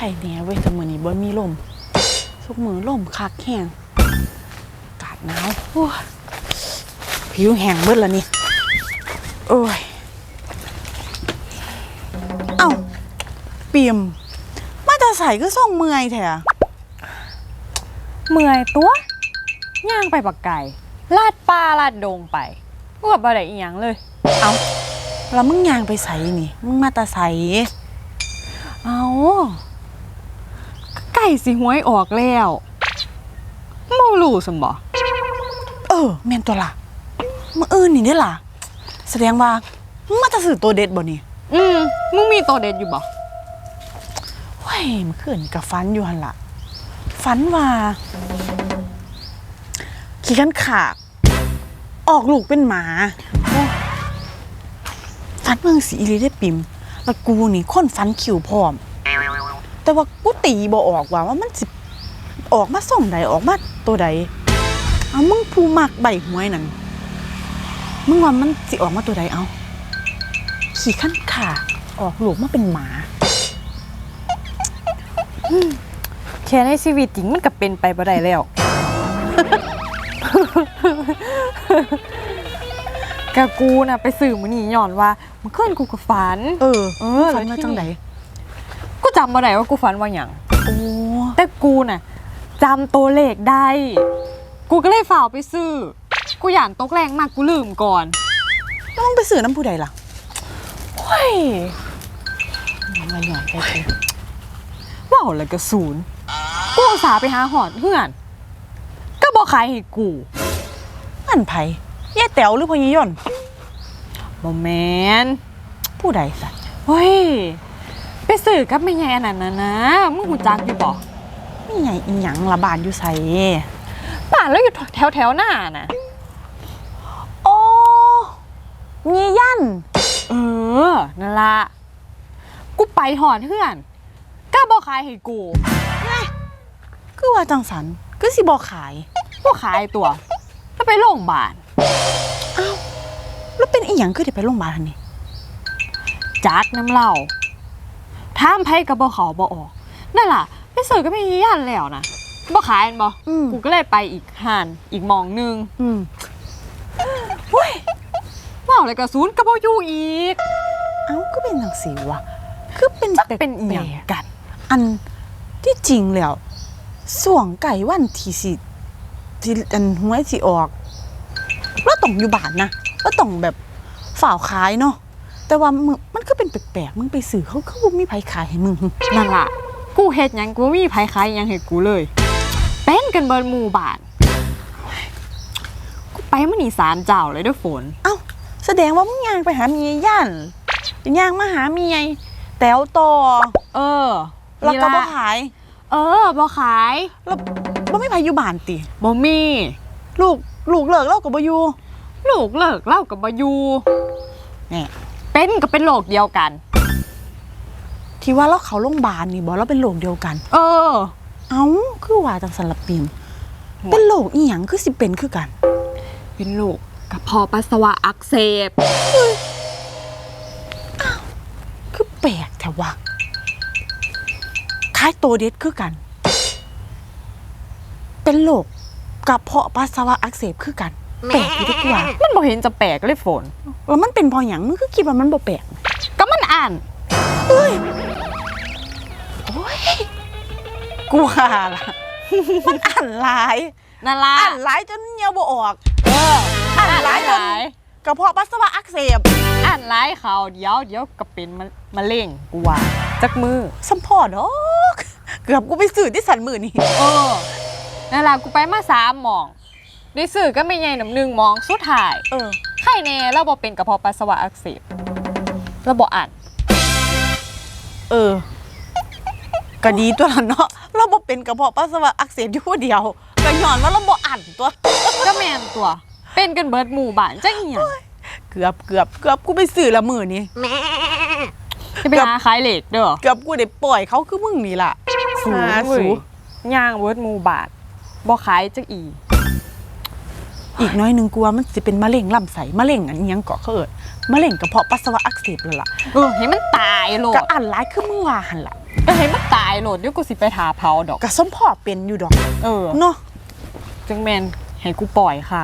ข่แหน่เว้ยแต่มื้อนี้บ่มีลมทุกมื้อลมคักแห้งอากาศหนาวโอ้ยผิวแห้งเบิดแล้วนี่ โอ้ย เอ้าเปียม มาแต่ใส่ก็ส่งเมื่อยแท้เมื่อยตัวย่างไปปักไก่ลาดป่าลาดดงไปกูกับบ่ได้อีหยังเลย เอ้าแล้วมึงยางไปใส่นี่ มึงมาแต่ใส่เอา ก็ไก่สิหวยออกแล้วมูรู้สมบ่เออแม่นตัวล่ะมื่ออื่นนี่เด้อล่ะ แสดงว่ามึงมาแต่สื่อตัวเด็ดบ่นี่อืมมึงมีตัวเด็ดอยู่บ่เฮ้ยเมื่อคืนกับฟันอยู่หันละฝันว่า ขี้ขันขาก ออกลูกเป็นหมาฟันเมืองสีอีหลีได้ปิมแล้วกูนี่ค้นฟันคิวพร้อม แต่ว่ากูตีบ่ออกว่าว่ามันสิออกมาส่งใดออกมาตัวใดเอามึงผู้มักใบหวยนั่นมึงว่ามันสิออกมาตัวใดเอาขี้ขันขากออกลูกมาเป็นหมา แค่ในชีวิตจริงมันก็เป็นไปบ่ได้แล้ว กะกูน่ะไปสื่อมื้อนี้ย้อนว่าเมื่อคืนกูก็ฝัน เออ เออฝันมาจังไดกู จำบ่ได้ว่ากูฝันว่าหยังโอ้แต่กูน่ะจำตัวเลขได้ กูก็เลยฝ่ากไปซื้อ กูหยานตกแรงมากกูลืมก่อนแล้วมึงไปสื่อน้ำผู้ใดล่ะเฮ้ยมาหย่อนไปกูว้าวแล้วก็ศูนย์กูอุตส่าห์ไปหาหอดเฮือน ก็บอกขายให้กูอันไผแย่แต๋วหรือพญายนต์บ่แมนผู้ใดสัตว์เฮ้ย ไปสื่อกับแม่ยายอันนั้นนะนะมึงหูจักอยู่บ่นี่ไงอีหยังละบานอยู่ใส่ป่านแล้วอยู่แถวแถวๆหน้าน่ะ โอ้มียันเออนั่นละกูไปหอดเฮือนก็บอกขายให้กูคือว่าจังสันก็สิบอกขายกูขายตัวแล้วไปโรงพยาบาลแล้วเป็นอีหยังคือได้ไปโรงพยาบาลทันนี่จักน้ำเหล้า ถามไผกับบ่เขาบ่ออก นั่นล่ะไปซื้อก็ไม่ยันแล้วนะบ่ขายอันบ่อืม กูก็เลยไปอีกห้านอีกหมองหนึงอืมว้าวเลยกระศูนย์ก็บ่อยู่อีกเอ้าก็เป็นจังสีวะคือเป็นจักแปลกๆเป็นอีหยังกัน อันที่จริงแล้วส่วงไก่วันที่สิที่อันหวยสิออกแล้วต้องอยู่บ้านนะแล้วต้องแบบฝ่าวขายเนาะ แต่ว่ามึงมันก็เป็นแปลกๆมึงไปสื่อเขาคือบ่มีไผขายให้มึงนั่นล่ะ กูเฮ็ดหยังกูบ่มีไผขายหยังให้กูเลย เป็นกันเบิดหมู่บ้านกูไปมื้อนี้ศาลเจ้าเลยเด้อฝน เอ้าแสดงว่ามึงย่างไปหาเมียย่านเป็นย่างมาหาเมียแต๋วต่อเออแล้วก็บ่นี่ล่ะขาย เออบ่ขายแล้วบ่มีไผอยู่บ้านติบ่มี ลูกลูกเลิกเล่าก็บ่อยู่ลูกเลิกเล่ากับบ่อยู่แหน่ เป็นก็เป็นโรคเดียวกัน ที่ว่าเราเขาโรงพยาบาลนี่บ่เราเป็นโรคเดียวกัน เออ เอ้าคือว่าจังสันละปิมเป็นโรคอีหยังคือสิเป็นคือกัน เป็นโรคกระเพาะปัสสาวะอักเสบคือแปลกแต่ว่าคล้ายตัวเด็ดคือกัน เป็นโรคกระเพาะปัสสาวะอักเสบคือกัน แปลกอยู่ทุกว่า มันบ่เห็นจะแปลกเลยฝน แล้วมันเป็นเพอหยังมึงคือคิดว่ามันบ่แปลกก็มันอ่านเฮ้ยโอ้ยกูว่าล่ะ มันอ่านหลายนั่นล่ะอ่านหลายจนเงียวบ่ออก เอออ่านหลายจนหลายกระเพาะปัสสาวะอักเสบ อ่านหลายเขาเดี๋ยวเดี๋ยวก็เป็นมะมะเร็งกูว่าจักมือสัมพอดอกเกือบกูไปสื่อที่สันมือนี่เออนั่นล่ะกูไปมาสามหมอง ได้สื่อก็ไม่ใหญ่หนำหนึ่งหมองสุดท้ายเออไข้แน่เราบ่เป็นกระเพาะปัสสาวะอักเสบเราบ่อ่านเออก็ดีตัวละเนาะเราบ่เป็นกระเพาะปัสสาวะอักเสบอยู่ผู้เดียวก็ย้อนว่าเราบ่อันตัว ก็แม่นตัว เป็นกันเบิดหมู่บ้านจังอีหยังเกือบเกือบเกือบกูไปสื่อละมือนี่จะไปหาขายเหล็กเด้อเกือบกูได้ปล่อยเขาคือมึงนี่ล่ะสูหาเว้สูยย่างเบิดหมู่บ้านบ่ขายจักอี อีกน้อยหนึงกูว่ามันสิเป็นมะเร็งลำไส้มะเร็งอันอิหยังเกาะเขาเอิดมะเร็งกระเพาะปัสสาวะอักเสบเลยล่ะเออให้มันตายโลดก็อ่านหลายคือมึงว่าหั่นล่ะก็ให้มันตายโหลดเดี๋ยวกูสิไปถาเผาดอกกะสมพ่อเป็นอยู่ดอก เออเนาะจังแมนให้กูปล่อยค่ะ